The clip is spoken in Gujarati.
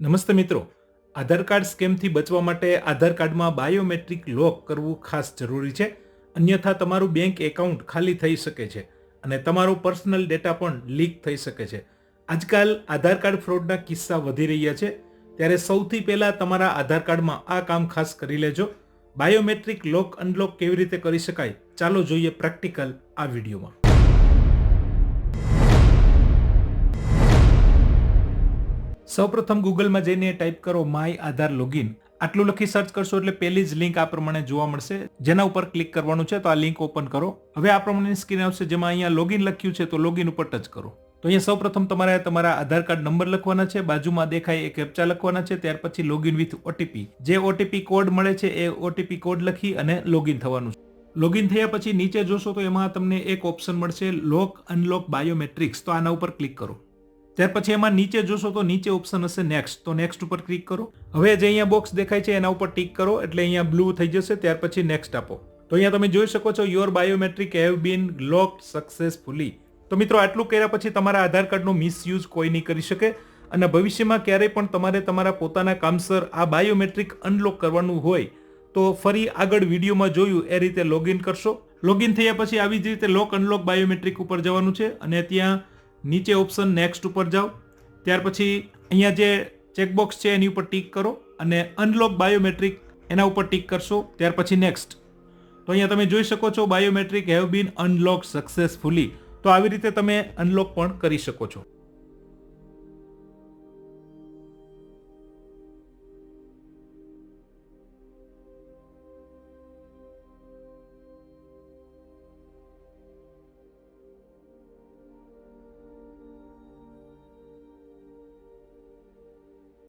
નમસ્તે મિત્રો. આધાર કાર્ડ સ્કેમથી બચવા માટે આધાર કાર્ડમાં બાયોમેટ્રિક લોક કરવું ખાસ જરૂરી છે. અન્યથા તમારું બેંક એકાઉન્ટ ખાલી થઈ શકે છે અને તમારો પર્સનલ ડેટા પણ લીક થઈ શકે છે. આજકાલ આધાર કાર્ડ ફ્રોડના કિસ્સા વધી રહ્યા છે. ત્યારે સૌથી પહેલાં તમારા આધાર કાર્ડમાં આ કામ ખાસ કરી લેજો. બાયોમેટ્રિક લોક અનલોક કેવી રીતે કરી શકાય ચાલો જોઈએ પ્રેક્ટિકલ આ વિડીયોમાં. સૌપ્રથમ ગૂગલમાં જઈને ટાઈપ કરો માય આધાર લોગિન. આટલું લખી સર્ચ કરશો એટલે પહેલી જ લિંક આ પ્રમાણે જોવા મળશે. જેના ઉપર ક્લિક કરવાનું છે તો આ લિંક ઓપન કરો. હવે આ પ્રમાણેની સ્ક્રીન આવશે જેમાં અહીંયા લોગિન લખ્યું છે તો લોગિન ઉપર ટચ કરો. તો અહીંયા સૌપ્રથમ તમારે તમારા આધાર કાર્ડ નંબર લખવાના છે. બાજુમાં દેખાય એક કેપ્ચા લખવાના છે. ત્યાર પછી લોગિન વિથ ઓટીપી જે ઓટીપી કોડ મળે છે એ ઓટીપી કોડ લખી અને લોગિન થવાનું છે. લોગિન થયા પછી નીચે જોશો તો એમાં તમને એક ઓપ્શન મળશે લોક અનલોક બાયોમેટ્રિક્સ. તો આના ઉપર ક્લિક કરો. ત્યાર પછી એમાં નીચે જોશો તો નીચે ઓપ્શન હશે નેક્સ્ટ તો નેક્સ્ટ ઉપર ક્લિક કરો. હવે જે અહીંયા બોક્સ દેખાય છે એના ઉપર ટિક કરો એટલે અહીંયા બ્લુ થઈ જશે, ત્યાર પછી નેક્સ્ટ આપો. તો અહીંયા તમે જોઈ શકો છો your biometric have been locked successfully તો મિત્રો, આટલું કર્યા પછી તમારા આધાર કાર્ડનો મિસયુઝ કોઈ નહીં કરી શકે અને ભવિષ્યમાં ક્યારેય પણ તમારે તમારા પોતાના કામસર આ બાયોમેટ્રિક અનલોક કરવાનું હોય તો ફરી આગળ વિડીયોમાં જોયું એ રીતે લોગિન કરશો. લોગિન થયા પછી આવી જ રીતે લોક અનલોક બાયોમેટ્રિક ઉપર જવાનું છે અને ત્યાં નીચે ઓપ્શન નેક્સ્ટ ઉપર જાઓ. ત્યાર પછી અહીંયા જે ચેકબોક્સ છે એની ઉપર ટીક કરો અને અનલોક બાયોમેટ્રિક એના ઉપર ટીક કરશો. ત્યાર પછી નેક્સ્ટ તો અહીંયા તમે જોઈ શકો છો biometric have been unlock successfully તો આવી રીતે તમે અનલોક પણ કરી શકો છો.